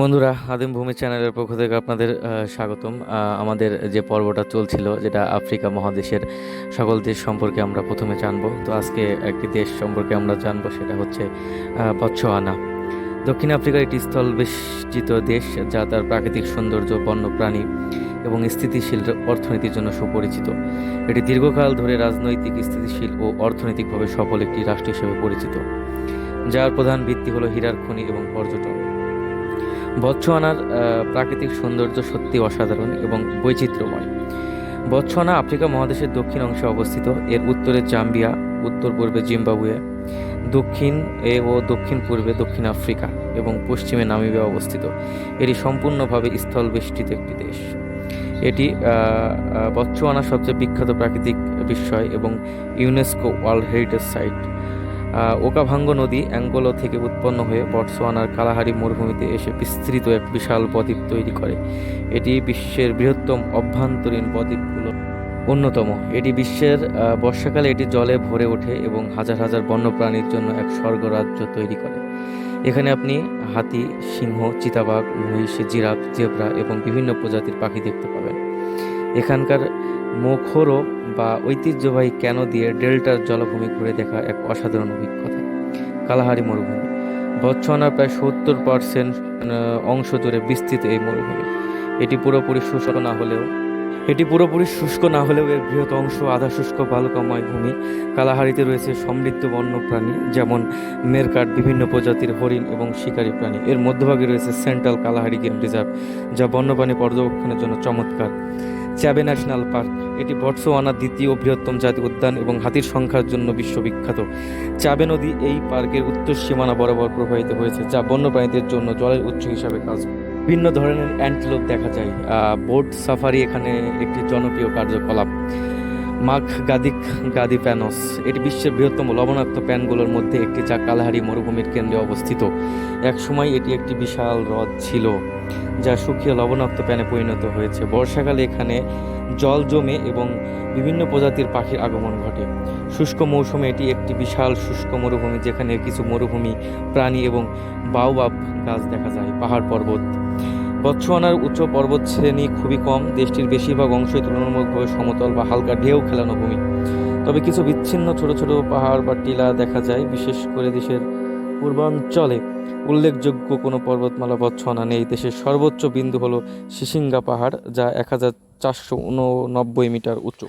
বন্ধুরা, আদিম ভূমি চ্যানেলের পক্ষ থেকে আপনাদের স্বাগতম। আমাদের যে পর্বটা চলছিল, যেটা আফ্রিকা মহাদেশের সকল দেশ সম্পর্কে আমরা প্রথমে জানব। তো আজকে একটি দেশ সম্পর্কে আমরা জানব, সেটা হচ্ছে বতসোয়ানা দক্ষিণ আফ্রিকার একটি স্থল বেষ্টিত দেশ, যা তার প্রাকৃতিক সৌন্দর্য, বন্যপ্রাণী এবং স্থিতিশীল অর্থনীতির জন্য সুপরিচিত। এটি দীর্ঘকাল ধরে রাজনৈতিক, স্থিতিশীল ও অর্থনৈতিকভাবে সফল একটি রাষ্ট্র হিসেবে পরিচিত, যার প্রধান ভিত্তি হলো হীরার খনি এবং পর্যটন। বতসোয়ানার প্রাকৃতিক সৌন্দর্য সত্যি অসাধারণ এবং বৈচিত্র্যময়। বতসোয়ানা আফ্রিকা মহাদেশের দক্ষিণ অংশে অবস্থিত। এর উত্তরে জাম্বিয়া উত্তর পূর্বে জিম্বাবুয়ে দক্ষিণ এ ও দক্ষিণ পূর্বে দক্ষিণ আফ্রিকা এবং পশ্চিমে নামিবিয়া অবস্থিত। এটি সম্পূর্ণভাবে স্থলবেষ্টিত একটি দেশ। এটি আহ, সবচেয়ে বিখ্যাত প্রাকৃতিক বিস্ময় এবং UNESCO world heritage site. Okavango নদী অ্যাঙ্গোলো থেকে উৎপন্ন হয়ে বটসোয়ানার কালাহারি মরুভূমিতে এসে বিস্তৃত এক বিশাল বদ্বীপ তৈরি করে। এটি বিশ্বের বৃহত্তম অভ্যন্তরীণ বদ্বীপগুলো অন্যতম, এটি বিশ্বের বর্ষাকালে এটি জলে ভরে ওঠে এবং হাজার হাজার বন্যপ্রাণীর জন্য এক স্বর্গরাজ্য তৈরি করে। এখানে আপনি হাতি, সিংহ, চিতাবাঘ, মহিষ, জিরাফ, জেব্রা এবং বিভিন্ন প্রজাতির পাখি দেখতে পাবেন। এখানকার মোখরো বা ঐতিহ্যবাহী ক্যানো দিয়ে ডেল্টার জলভূমি ঘুরে দেখা এক অসাধারণ অভিজ্ঞতা? কালাহারি মরুভূমি। বতসোয়ানার প্রায় সত্তর পার্সেন্ট অংশ জুড়ে বিস্তৃত এই মরুভূমি। এটি পুরোপুরি শুষ্ক না হলেও, এটি পুরোপুরি শুষ্ক না হলেও এর বৃহৎ অংশ আধা শুষ্ক বালুকাময় ভূমি। কালাহারিতে রয়েছে সমৃদ্ধ বন্যপ্রাণী, যেমন মেরকাট, বিভিন্ন প্রজাতির হরিণ এবং শিকারী প্রাণী। এর মধ্যভাগে রয়েছে সেন্ট্রাল কালাহারি গেম রিজার্ভ, যা বন্যপ্রাণী পর্যবেক্ষণের জন্য চমৎকার। Chobe national park. এটি বটসোয়ানার দ্বিতীয় বৃহত্তম জাতীয় উদ্যান এবং হাতির সংখ্যার জন্য বিশ্ববিখ্যাত। চাবে নদী এই পার্কের উত্তর সীমানা বরাবর প্রবাহিত হয়েছে, যা বন্যপ্রাণীদের জন্য জলের উৎস হিসাবে কাজ ভিন্ন বিভিন্ন ধরনের অ্যান্টিলোপ দেখা যায়। বোট সাফারি এখানে একটি জনপ্রিয় কার্যকলাপ। মাখ গাদিক গাদি প্যানস। এটি বিশ্বের বৃহত্তম লবণাক্ত প্যানগুলোর মধ্যে একটি যা কালাহারি মরুভূমির কেন্দ্রে অবস্থিত। একসময় এটি একটি বিশাল হ্রদ ছিল, যা শুকিয়ে লবণাক্ত প্যানে পরিণত হয়েছে। বর্ষাকালে এখানে জল জমে এবং বিভিন্ন প্রজাতির পাখির আগমন ঘটে। শুষ্ক মৌসুমে এটি একটি বিশাল শুষ্ক মরুভূমি, যেখানে কিছু মরুভূমি, প্রাণী এবং বাউবাব গাছ দেখা যায়। পাহাড় পর্বত বৎসোয়ানার উচ্চ পর্বত শ্রেণি খুবই কম, দেশটির বেশিরভাগ অংশই তুলনামূলকভাবে সমতল বা হালকা ঢেউ খেলানো ভূমি। তবে কিছু বিচ্ছিন্ন ছোট ছোট পাহাড় বা টিলা দেখা যায়, বিশেষ করে দেশের পূর্বাঞ্চলে। উল্লেখযোগ্য কোনো পর্বতমালা বৎসোয়ানা নেই। দেশের সর্বোচ্চ বিন্দু হলো শিশিঙ্গা পাহাড়, যা এক হাজার চারশো উননব্বই মিটার উঁচু।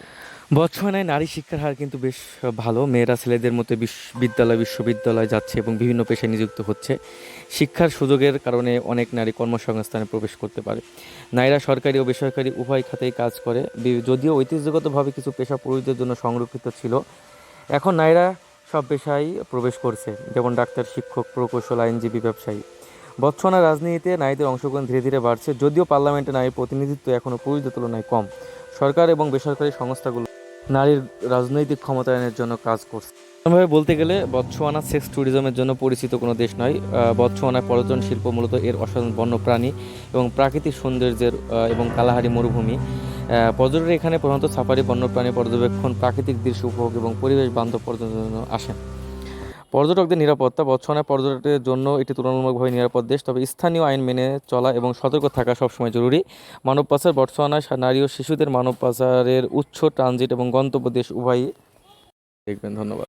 বৎসোয়ানায় নারী শিক্ষার হার কিন্তু বেশ ভালো। মেয়েরা ছেলেদের মতো বিশ- বিদ্যালয়, বিশ্ববিদ্যালয় যাচ্ছে এবং বিভিন্ন পেশায় নিযুক্ত হচ্ছে। শিক্ষার সুযোগের কারণে অনেক নারী কর্মসংস্থানে প্রবেশ করতে পারে। নারীরা সরকারি ও বেসরকারি উভয় খাতেই কাজ করে। যদিও ঐতিহ্যগতভাবে কিছু পেশা পুরুষদের জন্য সংরক্ষিত ছিল, এখন নারীরা সব পেশায় প্রবেশ করছে, যেমন ডাক্তার, শিক্ষক, প্রকৌশল, আইনজীবী, ব্যবসায়ী। বৎসনা রাজনীতিতে নারীদের অংশগ্রহণ ধীরে ধীরে বাড়ছে, যদিও পার্লামেন্টে নারীর প্রতিনিধিত্ব এখনও পুরুষদের তুলনায় কম। সরকার এবং বেসরকারি সংস্থাগুলো নারীর রাজনৈতিক ক্ষমতায়নের জন্য কাজ করছে। ভাবে বলতে গেলে বৎসোয়ানা সেক্স ট্যুরিজমের জন্য পরিচিত কোনো দেশ নয়। আহ, পর্যটন শিল্প মূলত এর অসাধারণ বন্যপ্রাণী এবং প্রাকৃতিক সৌন্দর্যের এবং কালাহারি মরুভূমি। পর্যটকরা এখানে প্রধানত সাফারি বন্যপ্রাণী পর্যবেক্ষণ প্রাকৃতিক দৃশ্য উপভোগ এবং পরিবেশ বান্ধব পর্যটনের জন্য আসেন। পর্যটকদের নিরাপত্তা বৎসোয়ানায় পর্যটকদের জন্য এটি তুলনামূলকভাবে নিরাপদ দেশ, তবে স্থানীয় আইন মেনে চলা এবং সতর্ক থাকা সবসময় জরুরি। মানব পাচার বৎসোয়ানায় নারী ও শিশুদের মানব পাচারের উচ্চ ট্রানজিট এবং গন্তব্য দেশ উভয়ই দেখবেন। ধন্যবাদ।